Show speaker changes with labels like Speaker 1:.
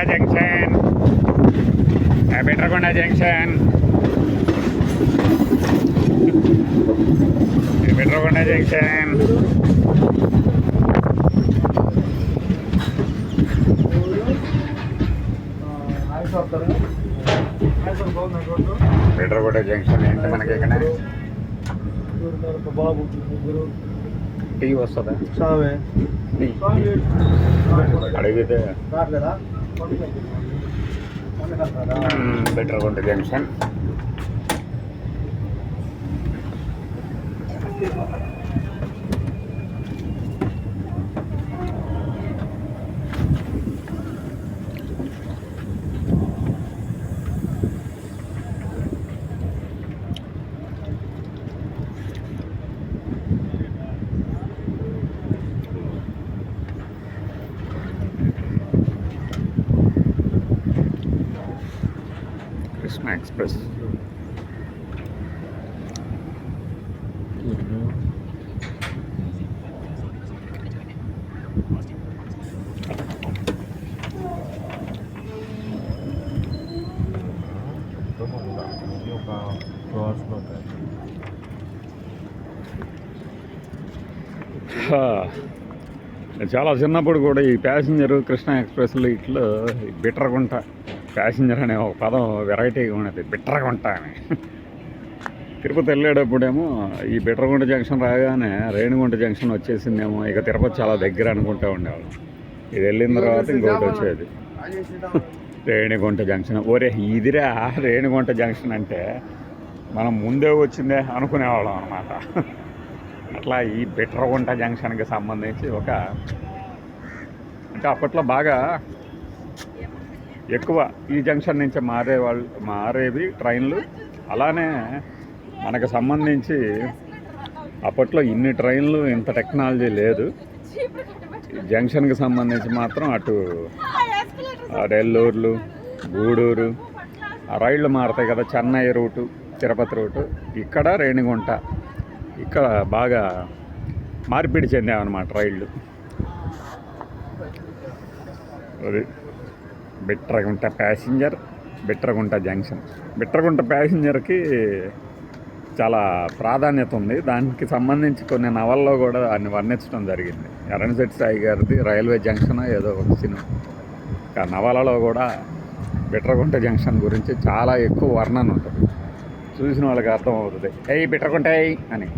Speaker 1: Bitrakonda junction Bitrakonda junction Bitrakonda junction Bitrakonda junction ఏంటి మనకి ఇక్కడ?
Speaker 2: బాబు
Speaker 1: టీ. వస్తుందా అడిగితే
Speaker 2: రాట్లేదా
Speaker 1: బిట్రకొండ జంక్షన్ కృష్ణ ఎక్స్ప్రెస్ చాలా చిన్నప్పుడు కూడా ఈ ప్యాసింజర్ కృష్ణ ఎక్స్ప్రెస్లో ఇట్లా ఈ ప్యాసింజర్ అనే ఒక పదం వెరైటీగా ఉన్నది. బిట్రగుంట అని. తిరుపతి వెళ్ళేటప్పుడేమో ఈ బిట్రగుంట జంక్షన్ రాగానే రేణిగుంట జంక్షన్ వచ్చేసిందేమో. ఇక తిరుపతి చాలా దగ్గర అనుకుంటూ ఉండేవాళ్ళం. ఇది వెళ్ళిన తర్వాత ఇంకొకటి వచ్చేది. రేణిగుంట జంక్షన్. ఒరే ఇదిరా రేణిగుంట జంక్షన్ అంటే మనం ముందే వచ్చిందే అనుకునేవాళ్ళం అనమాట అట్లా ఈ బిట్రగుంట జంక్షన్కి సంబంధించి ఒక అంటే అప్పట్లో బాగా ఎక్కువ ఈ జంక్షన్ నుంచి మారే వాళ్ళు మారేవి ట్రైన్లు. అలానే మనకు సంబంధించి అప్పట్లో ఇన్ని ట్రైన్లు ఇంత టెక్నాలజీ లేదు. జంక్షన్కి సంబంధించి మాత్రం అటు నెల్లూరులు గూడూరు ఆ రైళ్ళు మారుతాయి కదా చెన్నై రూటు తిరుపతి రూటు. ఇక్కడ రేణిగుంట. ఇక్కడ బాగా మార్పిడి చెందామన్నమాట రైళ్ళు అది. Bitragunta passenger Bitragunta junction. Bitragunta ప్యాసింజర్కి చాలా ప్రాధాన్యత ఉంది. దానికి సంబంధించి కొన్ని నవల్లో కూడా దాన్ని వర్ణించడం జరిగింది. ఎరణశెట్టి సాయి గారిది రైల్వే జంక్షన్ ఏదో ఒక సినిమా. ఆ నవలలో కూడా బిట్రగుంట జంక్షన్ గురించి చాలా ఎక్కువ వర్ణన ఉంటుంది. చూసిన వాళ్ళకి అర్థం అవుతుంది ఏ బిట్రగుంట అని.